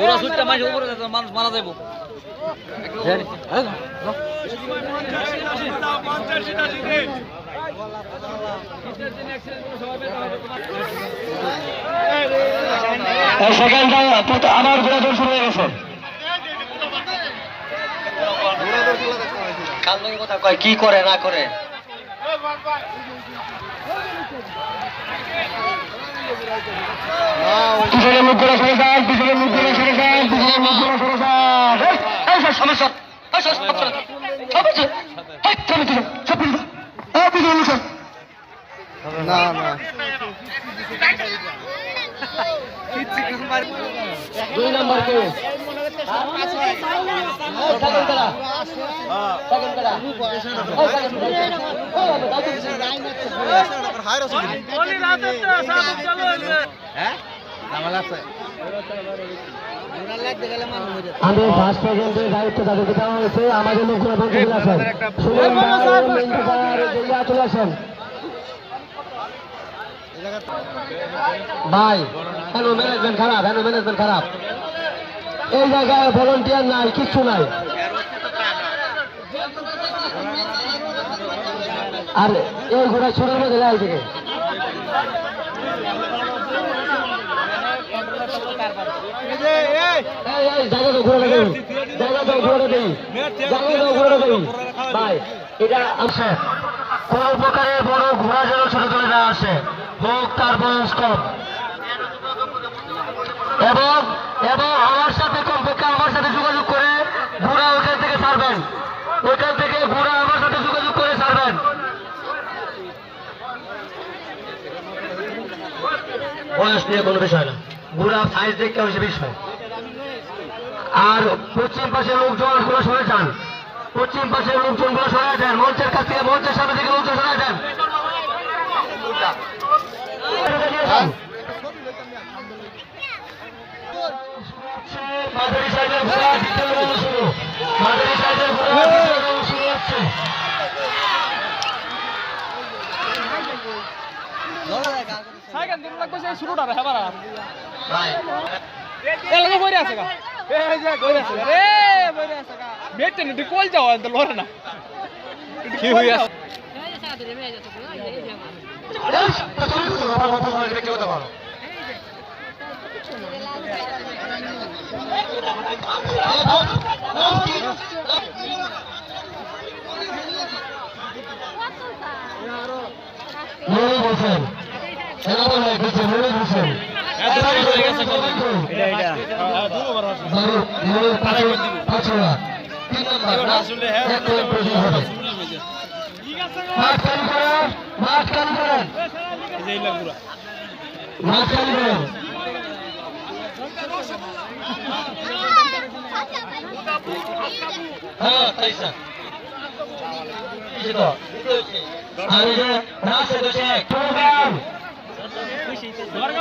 ওরা সুটটা মানুষ উপরে যাচ্ছে, মানুষ মারা যাব আবার ঘোরাঘুরি শুরু হয়ে গেছে। কথা কয় কি করে না করে? পিছনে মুখ করে সরে যান পিছনে মুখ করে সরে যান পিছনে মুখ করে সরে যান। এই, সব সমস্যা এই সব সমস্যা সব আছে এই চলে চলে সব পিছনে এই পিছনে মুখ না না। দুই নম্বর কে? সেকেন্ড করা সেকেন্ড করা আমি ফার্স্ট সেকেন্ডের দায়িত্ব তাদেরকে দেওয়া হয়েছে। আমাদের লোকগুলো বন্ধু আসেন। সুমন ভাই মিন্টু ভাই জেলা চলে আসেন। ভাই কেন ম্যানেজমেন্ট খারাপ ম্যানেজমেন্ট খারাপ। এই জায়গায় ভলেন্টিয়ার নাই কিচ্ছু নাই। আর এই ঘোড়া ছড়ের মধ্যে যায় থেকে। এটা আছে। কোন প্রকারের বড় ছোট এবং আমার সাথে কমপক্ষে আমার সাথে যোগাযোগ করে ঘোড়া ওখান থেকে ছাড়বেন ওখান থেকে ঘোড়া আমার সাথে যোগাযোগ করে ছাড়বেন বয়স নিয়ে কোনো বিষয় না। ঘোড়া সাইজ দেখতে হয়েছে বিষয়। আর পশ্চিম পাশের লোকজনগুলো সরে যান। পশ্চিম পাশের লোকজনগুলো সরে যান। মঞ্চের কাছ থেকে মঞ্চের সামনে থেকে লোকজন সরে যান। মাদারি সাইডের ঘোড়া দ্বিতীয় রাউন্ড শুরু মাদারি সাইডের ঘোড়া দ্বিতীয় রাউন্ড শুরু হচ্ছে সাইকেল দিন লাগবে সেই শুরুটা রে হেবারা এলাকা বইরে আছে গা। এই হয়ে তাই স্যার তো আর এই যে না সরে একদম উপরে ঘুরে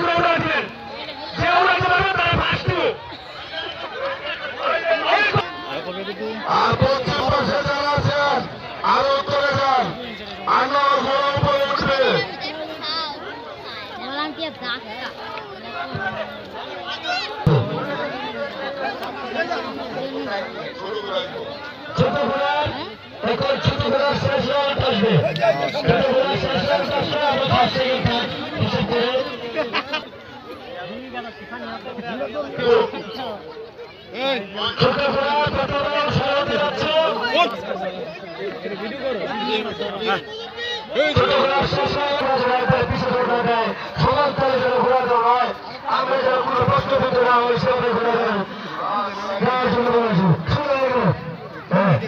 উড়া দিবেন যে উড়াতে পারবে তারা ফার্স্ট দিব আর পশ্চিম পাশে যারা আছেন আরও উত্তরে যান আনোয়ার ঘোড়া উপরে উঠবে ছোট ঘোড়া এখন ছোট ঘোড়া শেষ রাউন্ড আসবে ছোট ঘোড়া শেষ রাউন্ড আসবে আমরা ফার্স্ট সেকেন্ড থার্ড হিসাব করে ছোট ঘোড়া প্রথম রাউন্ড সরাতে যাচ্ছে ছোট ঘোড়া শেষ হয়ে ঘোড়া একবারে পিছনে ঘোড়া দেয় সমান আমরা যেন কোনো প্রশ্ন পেতে না হয় সেভাবে ঘোড়া দেয় দেওয়ার জন্য বলেছি শুনে গেল হ্যাঁ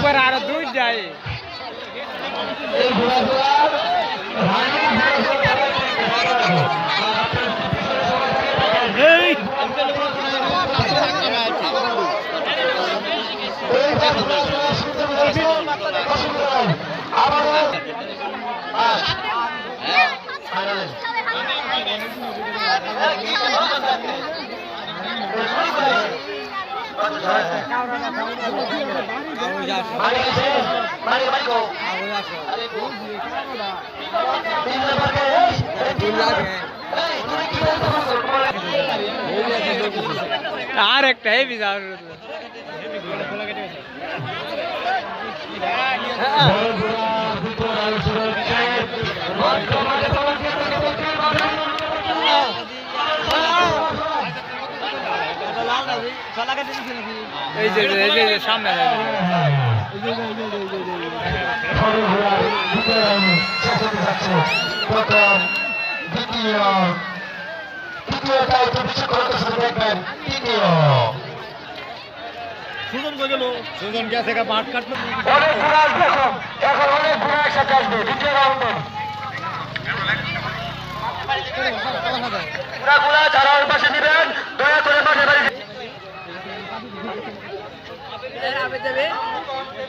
একবার আরও দুই যায়। এই। আর একটা হেভি যাওয়া শুরু করছে। এই যে এই সামনে তৃতীয় দায়িত্ব কিছু করতে শুরু দেখবেন তৃতীয় অনেক ঘোড়া আসবে এখন এখন অনেক ঘোড়া একসাথে আসবে। দ্বিতীয় রাউন্ডে ঘোড়াগুলা যারা ওর পাশে দিবেন দয়া করে পাশে বাড়ি এখন ঘোড়া আসতেছে এই সবাই বাড়ি যাবেন। এই সবাই বাড়ি যাবেন। সবাই বাড়ি যাবেন। সবাই বাড়ি যাবেন। সুন্দর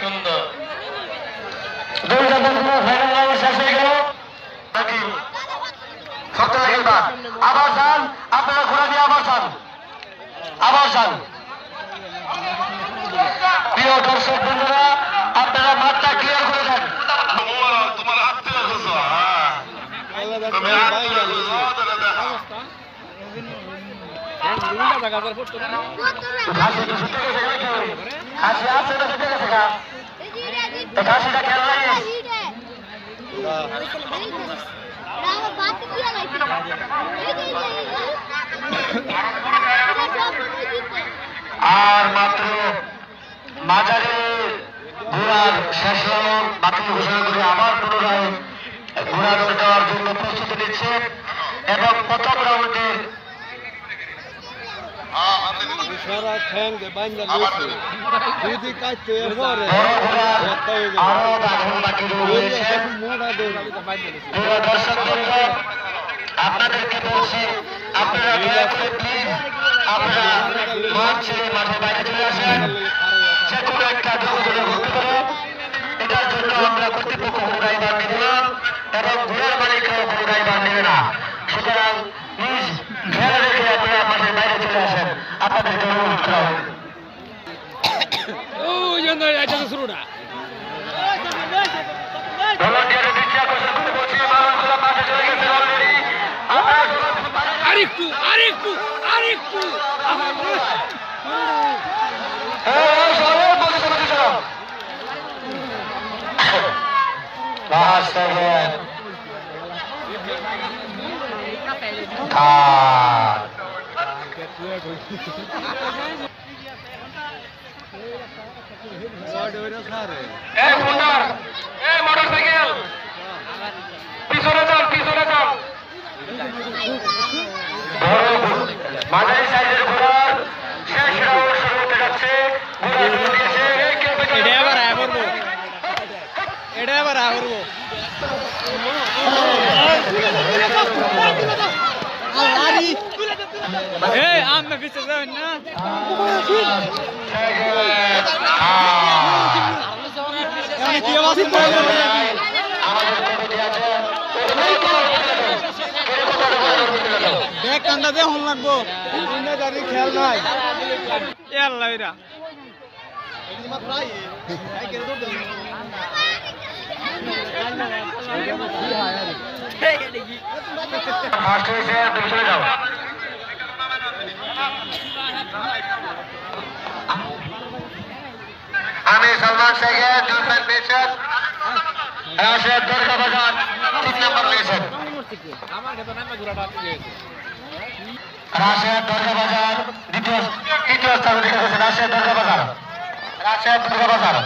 সুন্দর দুইটা বন্ধু ফাইনাল রাউন্ড শেষ হয়ে গেল নাকি শক্ত লাগে না আবার যান আপনারা ঘোরা দিয়ে আবার যান আবার যান প্রিয় দর্শক বন্ধুরা আপনারা মাঠটা ক্লিয়ার করে দেন তোমার তোমার আত্মীয় খুঁজো হ্যাঁ তুমি আত্মীয় খুঁজো তাহলে দেখা খাসি তো ছুটে গেছে নাকি খাসি আছে তো ছুটে গেছে গা তো খাসিটা খেয়াল লাগে আর মাত্র মাঝারি ঘোড়ার শেষ রাউন্ড বাতিল ঘোষণা করে আবার পুনরায় ঘোড়া দেওয়ার জন্য প্রস্তুতি নিচ্ছে এবং প্রথম রাউন্ডের আরও দাখন বাকি রয়েছে প্রিয় দর্শক বৃন্দ, আপনাদেরকে বলছি আপনারা প্লিজ আপনারা মাঠ ছেড়ে মাঠে বাইরে চলে আসেন যে কোনো একটা দুর্ঘটনা ঘটতে পারে এটার জন্য আমরা কর্তৃপক্ষ কোনো ড্রাইভার নেব না এবং ঘোড়ার মালিকরাও কোনো ড্রাইভার নেবে না সুতরাং প্লিজ খেয়াল রেখে আপনারা মাঠের বাইরে চলে আসেন আপনাদেরকে অনুরোধ করা হয় পিছনে যান পিছনে যান মাঝারি সাইজের ঘোড়ার শেষ এটা আবার আবার না কি আওয়াজ আমাদের কমিটি আছে ব্যাগ কান্দা দিয়ে হল লাগবো খেয়াল নাই আল্লাহ এরা হয়েছে তুমি চলে যাও আমি সলমান শেখের দুই পয়েন্ট পেয়েছেন রাশেদ দুর্গা বাজার তিন নম্বর পেয়েছেন রাশেদ দুর্গা বাজার দ্বিতীয়, তৃতীয় স্থান রাশেদ দুর্গা বাজার রাশেদ দুর্গা বাজার